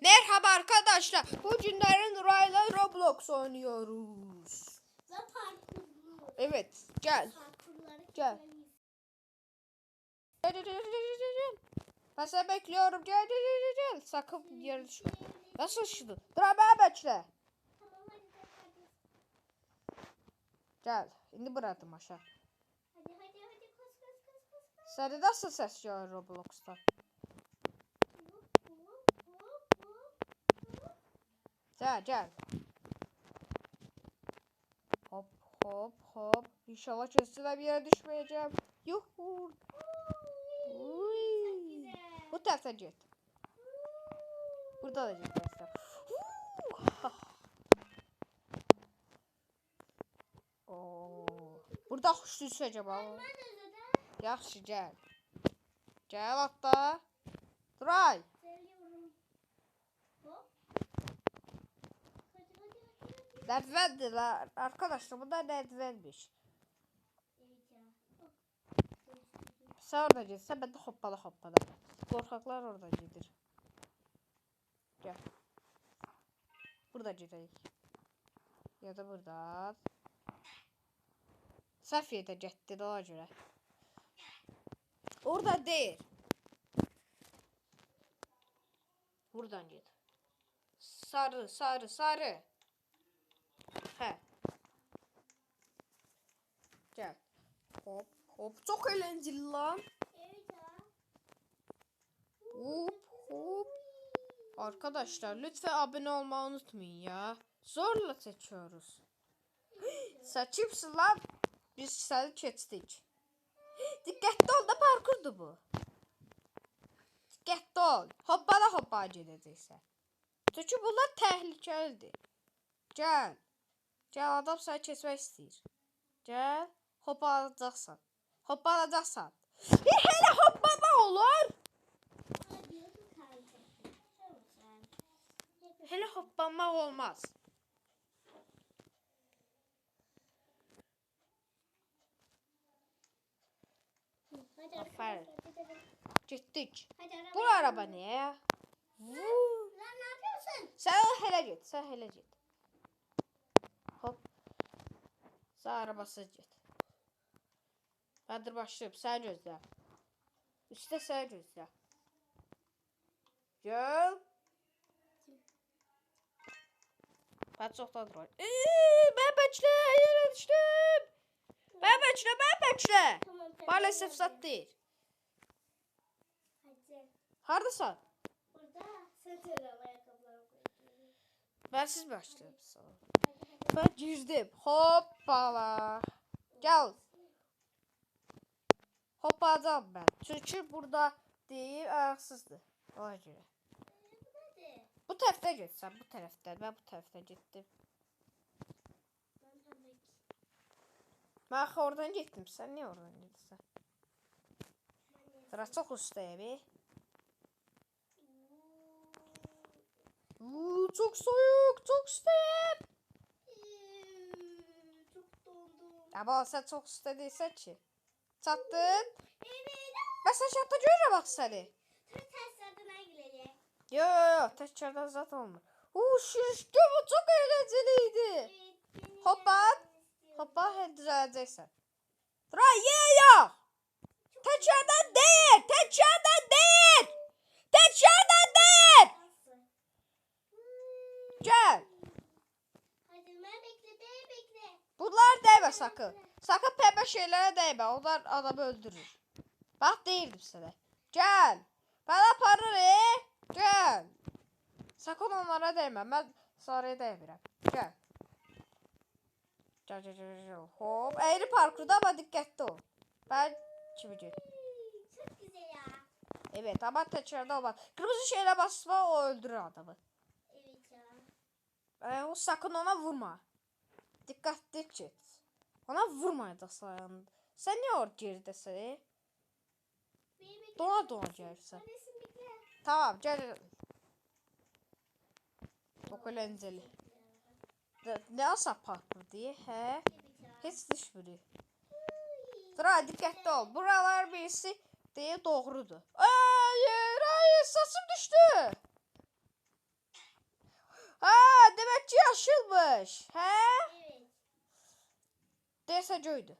Merhaba arkadaşlar. Bugünlerin Nuray'la Roblox oynuyoruz. Evet gel. Gel. Gel gel gel gel gel. Ben seni bekliyorum. Gel gel gel gel. Sakın yere düşme. Nasıl düştü? Dur beni bekle. Gel. İndi bıraktım aşağı. Hadi hadi hadi koş koş koş koş. Seni nasıl ses geliyor Roblox'ta? Hop hop hop hop. Gel. Hop hop hop. İnşallah kesinlikle bir yere düşmeyeceğim. Yuhu. Uy. Çok güzel. Bu tarafa git. Burada da. Oo. Burada kuş düşse acaba? Yaxşı gel. Gel hatta. Duray. Seviyorum. Hop. Hadi hadi la. Arkadaşlar bu da nedvenmiş. Sen orada gitsen ben de hoppala hoppala. Korkaklar orada gelir. Gel. Burada gidelim. Ya da buradan. Safiye de getdi ona göre. Orada değil. Buradan git. Sarı, sarı, sarı. He. Gel. Hop, hop. Çok eğlenceli lan. Evet. Hop, hop. Arkadaşlar lütfen abone olmayı unutmayın ya. Zorla seçiyoruz. Seçimsin lan. Biz seni keçtik. Dikkatli ol da parkurdu bu. Dikkatli ol. Hoppala hoppala gedəcəksən. Çünki bunlar təhlükəlidir. Gəl. Gəl adam səni keçmək istəyir. Gəl. Hoppalacaqsan. Hoppalacaqsan. Bir hələ hoppama olur. Hele hoppanmak olmaz. Aferin. Gittik. Bu araba ne ya? Lan ne yapıyorsun? Sen hele git. Sen hele git. Hop. Sen arabasız git. Ben dur başlayayım. Sen gözle. Üste sen gözle. Gel. Ben duruyorum. Eee, ben bekle. Yere düştüm. Ben bekle. Ben sen Maalesef değil. Hadi. Hardasan? Burada satır ayakkabıları koyuyorum. Ben siz başlayayım. Ben girdim. Hoppala. Gel. Hoppadım ben. Çünkü burada değil ayaksızdı. Ona göre. Bu tarafta git sen bu tarafta. Ben bu tarafta gittim. Ben oradan gittim. Sen niye oradan gittin? Sıra çok ustaya bir. Uuu, çok soğuk. Çok ustayım. Ama sen çok usta değilsen ki. Çattın. Evet. Ben sen çatta görürüm bak seni. Tır terslerden girecek. Yo yo yo tekrardan zaten olmuyor. Uuu şişti bu çok eğlenceliydi. Evet. Hoppa. Hoppa düzeleceksin. Tıra ye ya. Tekrardan değil. Tekrardan değil. Tekrardan değil. Nasıl? Gel. Hadi ben bekle, ben bekle. Bunlar değme sakın. Sakın pembe şeylere değme. Onlar adamı öldürür. Bak değildim sana. Gel. Bana para ne? Gel. Sakın onlara değme. Ben sarıya değmirəm. Gel. Gel gel gel gel. Hop. Eğri parkurda ama dikkatli ol. Ben kimi. Çok güzel ya. Evet ama tekrarda olmaz. Kırmızı şeyle basma o öldürür adamı. Evet ya. Ee, o sakın ona vurma. Dikkatli git. Ona vurmayacaqsan ayağında. Sen niye orada geridesin? Dona dona. Neredesin bekle. Tamam gel. Çok eğlenceli. Ne- asap parkur diye he? Heç düşmürük. Dur dikkatli ol. Buralar birisi diye doğrudur. Hayır hayır saçım düştü. Demek yaşılmış. He? Göydü.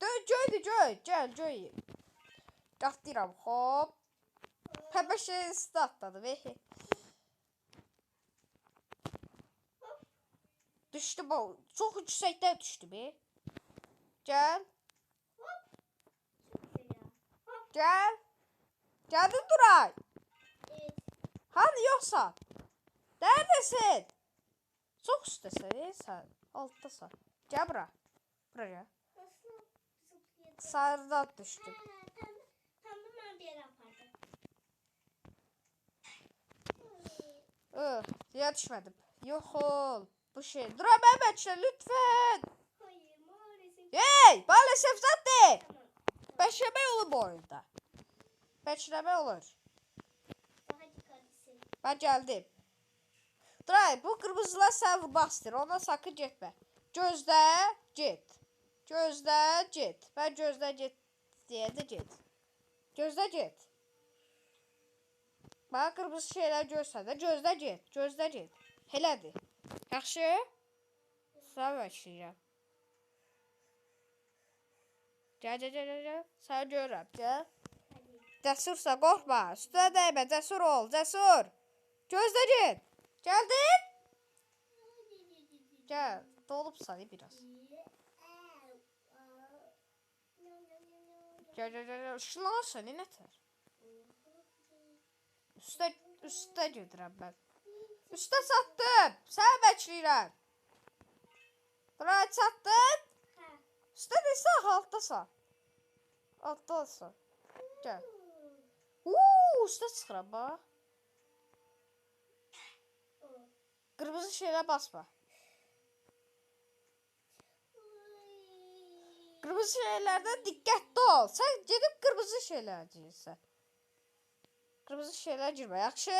Dö göydü göy. Gəl göy. Qatlayıram. Hop. Pəpə şey üstə atladı. Vehi. Düşdü bu. Çox yüksəkdə düşdü be. Gəl. Çok güzel ya. Gəl. Gəldin Duray. Evet. Hani yoksa? Neredesin? Çok üsttesin sen. Alttasan. Gel bura. Buraya. Ha, düştüm. tam, tam da ben bir yere yapardım. Ya düşmedim. Yok ol. Bu şey. Dur ben bekle lütfen. Hayır maalesef. Hey, maalesef zaten. Tamam. Beşleme olur bu oyunda. Beşleme olur. Ben geldim. Dur bu kırmızılar sen vurmak ister. Ona sakın gitme. Gözde git. Gözde git. Ben gözde git diye de git. Gözde git. Bana kırmızı şeyler gösterdi. Gözde git. Gözde git. Heledir. Yaxşı? Sen başlayacağım. Gel gel gel gel, gel. Sen görürüm. Gel. Hadi. Cesursa korkma. Üstüne değme. Cesur ol. Cesur. Gözlerin. Geldin. Gel. Dolup sana biraz. Gel gel gel. gel. Şunlar seni neter? Üste, üste gedirəm ben. Üste sattım. Sen bekləyirəm. Bura çatdın. Ha. Üste deyirsən, altdasan. Altdasan. Gel. Uuu, üste çıxıram bax. Qırmızı şeylə basma. Kırmızı şeylerden dikkatli ol. Sen gidip kırmızı şeyler girsən. Kırmızı şeyler girmə, yaxşı?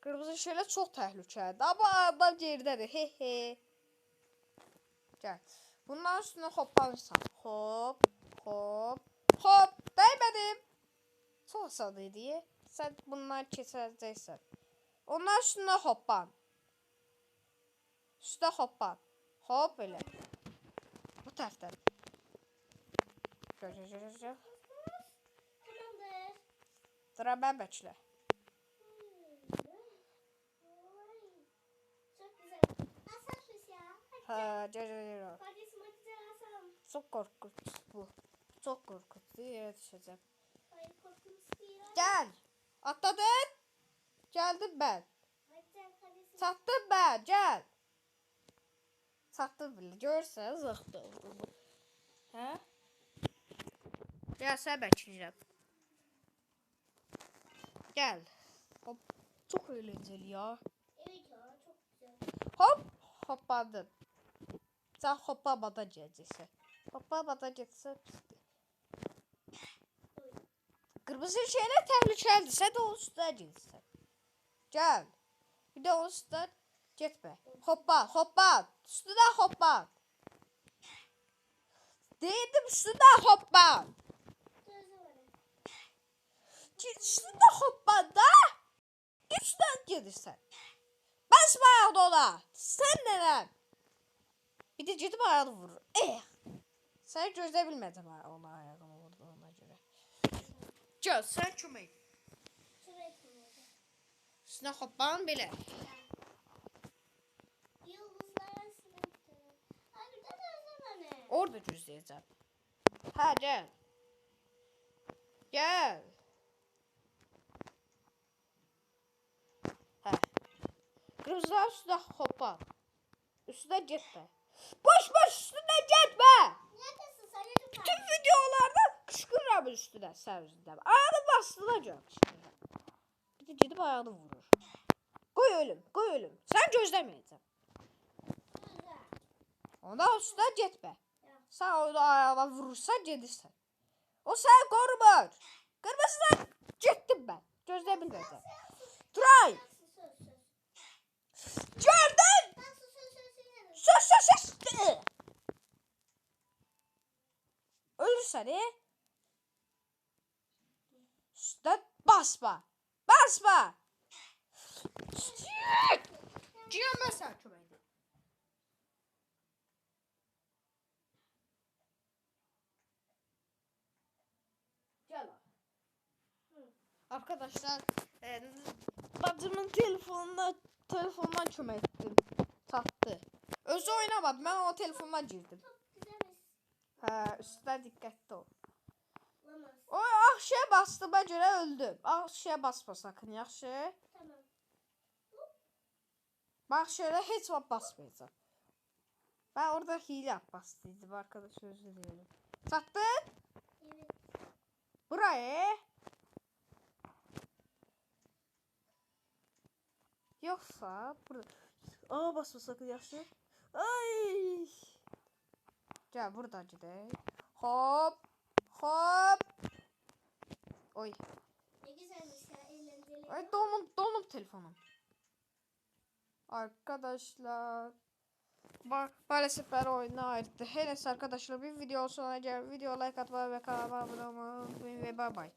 Kırmızı şeyler çok təhlükəlidir. Amma adam geridedir. He he. Gel. Bunların üstüne hoppanırsan. Hop, hop, hop. Değmedim. Çok asan idi. Sen bunları keçəcəksən. Onlar üstüne hoppan. Üstə hoppan. Hop belə. Bu tərəfdən. Gel gel. Tamamdır. Sıra ben bekle. Çok güzel. Asarız ya. Hadi. Ha gel gel gel. Kardeşim hadi gel asalım. Çok korkunç bu. Çok korkunç. Yere düşeceğim. Hayır korkunç değil. Gel. Atladın. Geldim ben. Sattım ben. Gel. Sattım bile. Görsen bu. He? Gel sen bekleyeceğim. Gel. Hop. Çok eğlenceli ya. Evet ya çok güzel. Hop. Hopladın. Sen hoplamadan geleceksin. Hoplamadan pistir. Kırmızı şeyler tehlikelidir. Sen de üstüne gelirsin. Gel. Bir de üstüne gitme. Hoppa hoppa. Üstüne hoppa. Dedim üstüne hoppa. Gözü var. Git Üstüne hoppa da. Üstüne gelirsin. Basma ayağını ona. Sen neden? Bir de gidip ayağını vurur. Eh. Sen gözle bilmedim ha ona ayağını vurduğuna göre. Gel sen koyalım. Üstüne hoppan bile. Orada gözleyeceğim. Ha gel. Gel. Ha. Kırmızılar üstüne hoppan. Üstüne gitme. Boş boş üstüne Tüm kardeşim? videolarda kışkırırım üstüne sen yüzünden. Ayağını bastıracak. Bir de gidip ayağını vurur. Koy ölüm, koy ölüm. Sen gözlemeyeceksin. Güzel. Ondan üstüne. Ya. Sen onu ayağına vurursan gelirsen. O seni korumur. Kırmızıdan gittim ben. Try. Söz söz söylerim. Sus sus sus. Ölürsen e. Üstten basma. Basma. Cihan. Gel abi. Arkadaşlar e, bacımın telefonuna telefondan kömək etdim. Tatdı. Özü oynamadı. Ben o telefondan girdim. Hə, üstə diqqətli ol. O ağ şeye bastığıma görə öldüm. Ağ şeye basma sakın, yaxşı? Tamam. Bak şöyle vaxt basmayacağım. Ben orada hile istedim arkadaş özür dilerim. Sattın? Evet. Buraya. Yoksa burada. Aa basma sakın yaxşı. Ay. Gel burada gidelim. Hop. Hop. Oy. Ne güzelmiş ya eğlenceli. Ay donum donum telefonum. Arkadaşlar. Ba maalesef ben oyunu ayırdı. Her neyse arkadaşlar bir video sonra gel. Video like atmayı ve kanalıma abone olmayı ve bay bay.